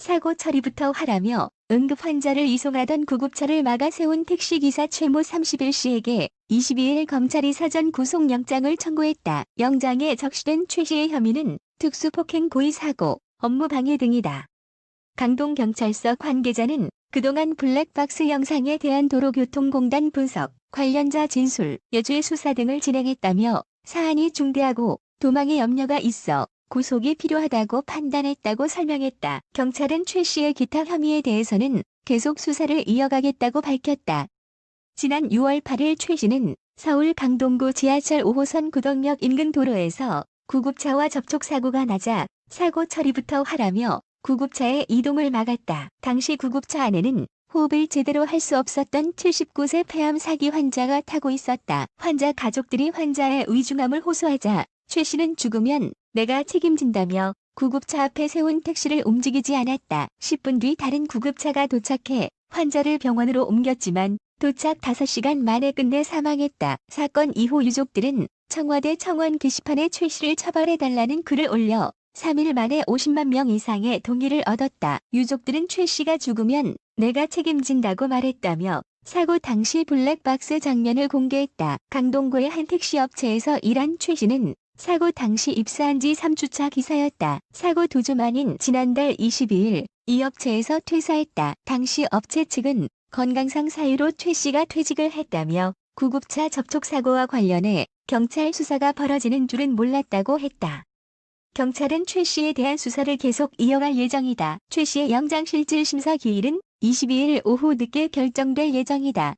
사고 처리부터 하라며 응급 환자를 이송하던 구급차를 막아 세운 택시기사 최모 31씨에게 22일 검찰이 사전 구속영장을 청구했다. 영장에 적시된 최 씨의 혐의는 특수폭행 고의 사고, 업무방해 등이다. 강동경찰서 관계자는 그동안 블랙박스 영상에 대한 도로교통공단 분석, 관련자 진술, 여주의 수사 등을 진행했다며 사안이 중대하고 도망의 염려가 있어 구속이 필요하다고 판단했다고 설명했다. 경찰은 최 씨의 기타 혐의에 대해서는 계속 수사를 이어가겠다고 밝혔다. 지난 6월 8일 최 씨는 서울 강동구 지하철 5호선 구덕역 인근 도로에서 구급차와 접촉사고가 나자 사고 처리부터 하라며 구급차의 이동을 막았다. 당시 구급차 안에는 호흡을 제대로 할 수 없었던 79세 폐암 사기 환자가 타고 있었다. 환자 가족들이 환자의 위중함을 호소하자 최 씨는 죽으면 내가 책임진다며 구급차 앞에 세운 택시를 움직이지 않았다. 10분 뒤 다른 구급차가 도착해 환자를 병원으로 옮겼지만 도착 5시간 만에 끝내 사망했다. 사건 이후 유족들은 청와대 청원 게시판에 최 씨를 처벌해달라는 글을 올려 3일 만에 50만 명 이상의 동의를 얻었다. 유족들은 최 씨가 죽으면 내가 책임진다고 말했다며 사고 당시 블랙박스 장면을 공개했다. 강동구의 한 택시 업체에서 일한 최 씨는 사고 당시 입사한 지 3주차 기사였다. 사고 두주 만인 지난달 22일 이 업체에서 퇴사했다. 당시 업체 측은 건강상 사유로 최 씨가 퇴직을 했다며 구급차 접촉 사고와 관련해 경찰 수사가 벌어지는 줄은 몰랐다고 했다. 경찰은 최 씨에 대한 수사를 계속 이어갈 예정이다. 최 씨의 영장실질 심사 기일은 22일 오후 늦게 결정될 예정이다.